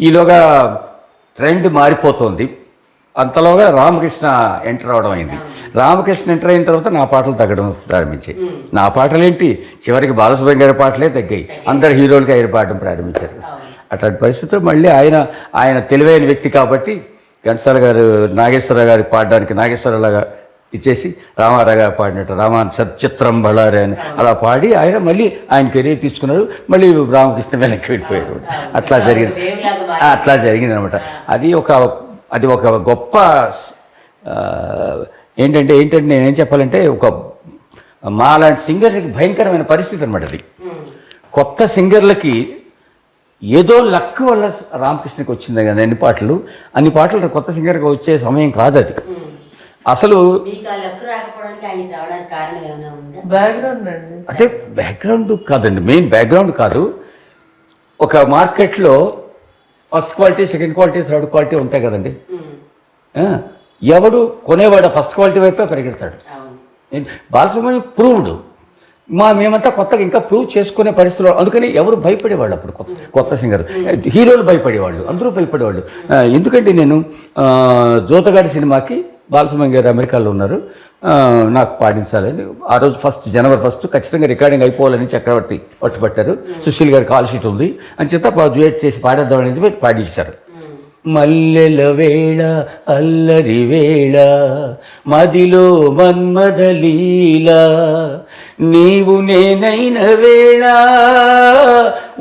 ఈలోగా ట్రెండ్ మారిపోతుంది. అంతలోగా రామకృష్ణ ఎంటర్ అవడం అయింది. రామకృష్ణ ఎంటర్ అయిన తర్వాత నా పాటలు తగ్గడం ప్రారంభించాయి. నా పాటలు ఏంటి చివరికి బాలసుబ్రహ్మణ్యం గారి పాటలే తగ్గాయి. అందరు హీరోలకి ఆయన పాడడం ప్రారంభించారు. అట్లాంటి పరిస్థితుల్లో మళ్ళీ ఆయన ఆయన తెలివైన వ్యక్తి కాబట్టి ఘంటసాల గారు నాగేశ్వరరావు గారికి పాడడానికి నాగేశ్వరరావు ఇచ్చేసి రామారావు గారు పాడినట్టు రామా సచిత్రం బళారే అని అలా పాడి ఆయన మళ్ళీ ఆయన కెరీర్ తీసుకున్నారు మళ్ళీ రామకృష్ణ వెనక్కి వెళ్ళిపోయారు అట్లా జరిగింది. అట్లా జరిగింది అనమాట అది ఒక అది ఒక గొప్ప ఏంటంటే ఏంటంటే నేనేం చెప్పాలంటే ఒక మా లాంటి సింగర్లకి భయంకరమైన పరిస్థితి అనమాట అది. కొత్త సింగర్లకి ఏదో లక్ వల్ల రామకృష్ణకి వచ్చింది కదా అన్ని పాటలు. అన్ని పాటలు కొత్త సింగర్గా వచ్చే సమయం కాదు అది. అసలు అంటే బ్యాక్గ్రౌండ్ కాదండి మెయిన్ బ్యాక్గ్రౌండ్ కాదు. ఒక మార్కెట్లో first quality second quality third quality ఉంటాయి కదండి. ఎవడు కొనేవాడు ఫస్ట్ క్వాలిటీ వైపే పరిగెడతాడు? బాలసుబ్రహ్మణ్యం ప్రూవ్డ్. మా మేమంతా కొత్తగా ఇంకా ప్రూవ్ చేసుకునే పరిస్థితులు అందుకని ఎవరు భయపడేవాళ్ళు అప్పుడు కొత్త కొత్త సింగర్. హీరోలు భయపడేవాళ్ళు అందరూ భయపడేవాళ్ళు. ఎందుకంటే నేను జోతగాడి సినిమాకి బాలసుబ్రహ్మణ్యం గారు అమెరికాలో ఉన్నారు. నాకు పాటించాలని ఆ రోజు ఫస్ట్ జనవరి ఫస్ట్ ఖచ్చితంగా రికార్డింగ్ అయిపోవాలని చక్రవర్తి పట్టుబట్టారు. సుశీల్ గారి కాల్ షీట్ ఉంది. అని చేత డ్యూయట్ చేసి పాడేద్దామని చెప్పి పాడించారు మల్లెల వేళ అల్లరి వేళ మదిలో మన్మదలీల నీవు నేనైన వేళ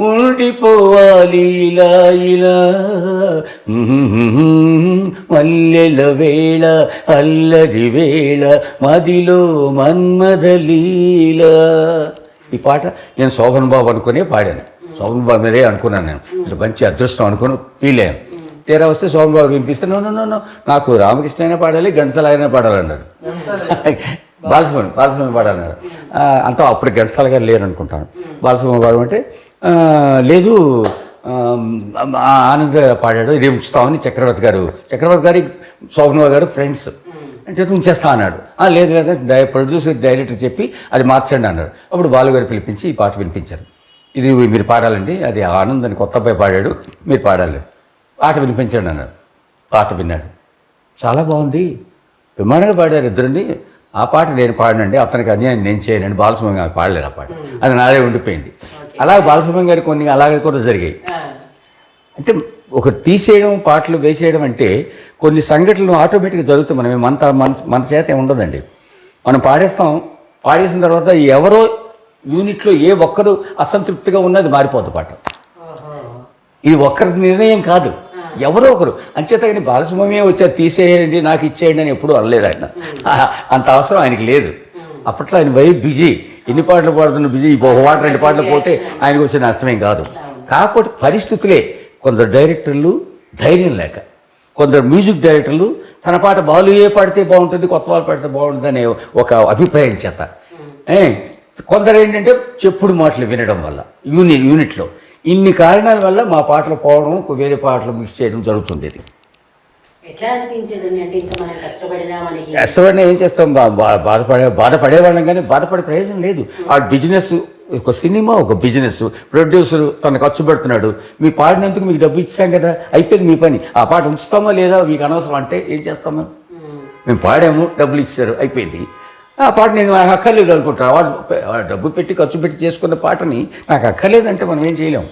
ఉండిపోవాలి ఇలా ఇలా. మల్లెల వేళ అల్లరి వేళ మదిలో మన్మదలీల ఈ పాట నేను శోభన్ బాబు అనుకునే పాడాను. శోభన్ బాబు మీదే అనుకున్నాను నేను. మంచి అదృష్టం అనుకుని ఫీల్ అయ్యాను. తీరా వస్తే శోభన్ బాబు వినిపిస్తే నో నాకు రామకృష్ణ అయినా పాడాలి గంటసాల అయినా పాడాలన్నారు బాలసుమణి బాలసుమణి వాడు అన్నారు. అంతా అప్పుడు గంటసాల గారు లేరు అనుకుంటాను. బాలసుమణి వాడు అంటే లేదు ఆ, ఆనంద్ పాడాడు ఇది ఉంచుతామని చక్రవర్తి గారు చక్రవర్తి గారి శోభన్ గారు ఫ్రెండ్స్ అంటే ఉంచేస్తా అన్నాడు. "ఆ, లేదు లేదా ప్రొడ్యూసర్ డైరెక్టర్ చెప్పి అది మార్చండి అన్నాడు అప్పుడు బాలుగారు పిలిపించి ఈ పాట వినిపించారు. ఇది మీరు పాడాలండి అది ఆనంద్ అని కొత్త అబ్బాయి పాడాడు మీరు పాడాలి. పాట వినిపించండి అన్నాడు పాట విన్నాడు. చాలా బాగుంది. విమానంగా పాడారు ఇద్దరుండి. ఆ పాట నేను పాడనండి అతనికి అన్యాయం నేను చేయనండి బాలసుబ్రహ్మణ్యం గారు పాడలేదు ఆ పాట. అది నాదే ఉండిపోయింది. అలాగే బాలసుబ్రహ్మణ్యం గారు కొన్ని అలాగే కూడా జరిగాయి. అంటే ఒక తీసేయడం పాటలు వేసేయడం అంటే కొన్ని సంఘటనలు ఆటోమేటిక్గా జరుగుతాయి మనం మన మన మన చేత ఉండదండి. మనం పాడేస్తాం పాడేసిన తర్వాత ఎవరో యూనిట్లో ఏ ఒక్కరు అసంతృప్తిగా ఉన్నది మారిపోద్ది పాట. ఇది ఒక్కరి నిర్ణయం కాదు. ఎవరో ఒకరు. అంచేత కానీ బాలసుబ్రహ్మణ్యం వచ్చారు తీసేయండి నాకు ఇచ్చేయండి అని ఎప్పుడూ అనలేదు ఆయన. అంత అవసరం ఆయనకి లేదు. అప్పట్లో ఆయన వై బిజీ ఎన్ని పాటలు పాడుతున్న బిజీ ఒక పాట రెండు పాటలు పోతే ఆయనకు వచ్చిన నష్టమేం కాదు. కాకపోతే పరిస్థితులే కొందరు డైరెక్టర్లు ధైర్యం లేక కొందరు మ్యూజిక్ డైరెక్టర్లు తన పాట బాలు ఏ పాడితే బాగుంటుంది కొత్త వాళ్ళు పాడితే బాగుంటుంది అనే ఒక అభిప్రాయం చేత. కొందరు ఏంటంటే చెప్పుడు మాటలు వినడం వల్ల యూనిట్ యూనిట్లో. ఇన్ని కారణాల వల్ల మా పాటలు పోవడం వేరే పాటలు మిక్స్ చేయడం జరుగుతుండేది. కష్టపడినా ఏం చేస్తాం? బాధపడే బాధపడేవాళ్ళం కానీ బాధపడే ప్రయోజనం లేదు. ఆ బిజినెస్ ఒక సినిమా ఒక బిజినెస్ ప్రొడ్యూసర్ తను ఖర్చు పెడుతున్నాడు. మీ పాడినందుకు మీకు డబ్బు ఇచ్చాం కదా అయిపోయింది మీ పని. ఆ పాట ఉంచుతామా లేదా మీకు అనవసరం అంటే ఏం చేస్తాం మేము ఉమ్, మేము పాడాము డబ్బులు ఇచ్చారు అయిపోయింది. ఆ పాట నేను నాకు అక్కర్లేదు అనుకుంటా. వాడు డబ్బు పెట్టి ఖర్చు పెట్టి చేసుకున్న పాటని నాకు అక్కర్లేదంటే మనం ఏం చేయలేం.